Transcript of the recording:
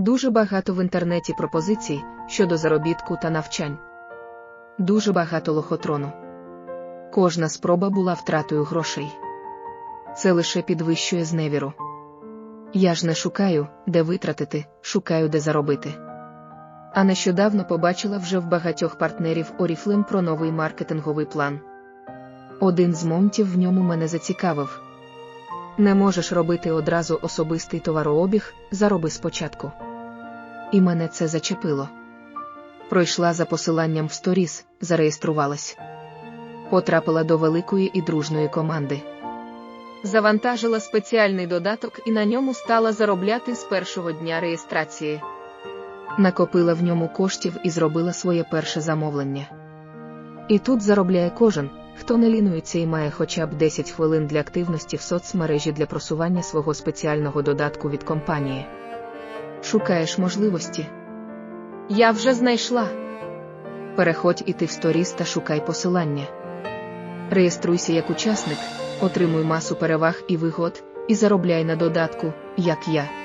Дуже багато в інтернеті пропозицій щодо заробітку та навчань. Дуже багато лохотрону. Кожна спроба була втратою грошей. Це лише підвищує зневіру. Я ж не шукаю, де витратити, шукаю, де заробити. А нещодавно побачила вже в багатьох партнерів Oriflame про новий маркетинговий план. Один з моментів в ньому мене зацікавив. Не можеш робити одразу особистий товарообіг, зароби спочатку. І мене це зачепило. Пройшла за посиланням в сторіс, зареєструвалась. Потрапила до великої і дружної команди. Завантажила спеціальний додаток і на ньому стала заробляти з першого дня реєстрації. Накопила в ньому коштів і зробила своє перше замовлення. І тут заробляє кожен, хто не лінується і має хоча б 10 хвилин для активності в соцмережі для просування свого спеціального додатку від компанії. Шукаєш можливості? Я вже знайшла. Переходь іти в сторіс та шукай посилання. Реєструйся як учасник, отримуй масу переваг і вигод, і заробляй на додатку, як я.